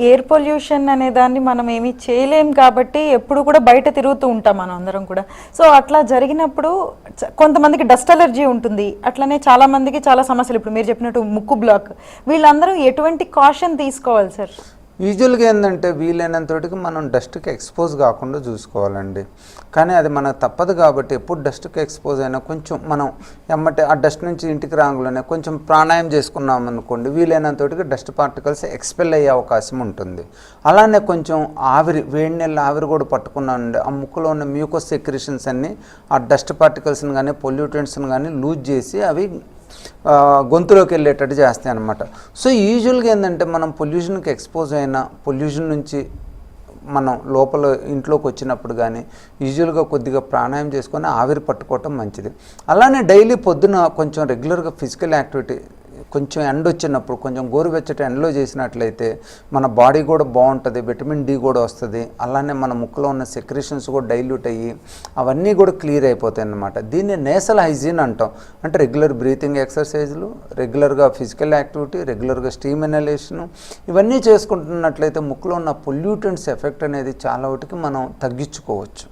Air pollution అనే దాన్ని మనం ఏమీ చేయలేం కాబట్టి ఎప్పుడు కూడా బయట తిరుగుతూ ఉంటాం మనం అందరం కూడా. సో అట్లా జరిగినప్పుడు కొంతమందికి డస్ట్ అలర్జీ ఉంటుంది. అట్లనే చాలా మందికి చాలా సమస్యలు. ఇప్పుడు మీరు చెప్పినట్టు ముక్కు బ్లాక్ వీళ్ళందరూ ఎటువంటి కాషన్ తీసుకోవాలి సార్ యూజువల్గా ఏంటంటే వీలైనంత వరకు మనం డస్ట్కి ఎక్స్పోజ్ కాకుండా చూసుకోవాలండి. కానీ అది మనకు తప్పదు కాబట్టి ఎప్పుడు డస్ట్కి ఎక్స్పోజ్ అయినా కొంచెం మనం ఎమ్మటే ఆ డస్ట్ నుంచి ఇంటికి రాగానే కొంచెం ప్రాణాయం చేసుకున్నాం అనుకోండి వీలైనంత వరకు డస్ట్ పార్టికల్స్ ఎక్స్పెల్ అయ్యే అవకాశం ఉంటుంది. అలానే కొంచెం ఆవిరి వేడి నీళ్ళ ఆవిరి కూడా పట్టుకున్నామండి ఆ ముక్కులో ఉన్న మ్యూకోస్ సెక్రిషన్స్ అన్నీ ఆ డస్ట్ పార్టికల్స్ని కానీ పొల్యూటెంట్స్ని కానీ లూజ్ చేసి అవి గొంతులోకి వెళ్ళేటట్టు చేస్తాయి అనమాట సో యూజువల్గా ఏంటంటే మనం పొల్యూషన్కి ఎక్స్పోజ్ అయిన పొల్యూషన్ నుంచి మనం లోపల ఇంట్లోకి వచ్చినప్పుడు కానీ యూజువల్గా కొద్దిగా ప్రాణాయామం చేసుకొని ఆవిరి పట్టుకోవటం మంచిది. అలానే డైలీ పొద్దున కొంచెం రెగ్యులర్గా ఫిజికల్ యాక్టివిటీ కొంచెం ఎండ వచ్చినప్పుడు కొంచెం గోరువెచ్చటి ఎండలో చేసినట్లయితే మన బాడీ కూడా బాగుంటుంది విటమిన్ డి కూడా వస్తుంది అలానే మన ముక్కులో ఉన్న సెక్రేషన్స్ కూడా డైల్యూట్ అయ్యి అవన్నీ కూడా క్లియర్ అయిపోతాయి అన్నమాట. దీన్ని నేసల్ హైజీన్ అంటాం. అంటే రెగ్యులర్ బ్రీతింగ్ ఎక్సర్సైజులు రెగ్యులర్గా ఫిజికల్ యాక్టివిటీ రెగ్యులర్గా స్టీమ్ ఎనలేషను ఇవన్నీ చేసుకుంటున్నట్లయితే ముక్కులో ఉన్న పొల్యూటెంట్స్ ఎఫెక్ట్ అనేది చాలా వాటికి మనం తగ్గించుకోవచ్చు.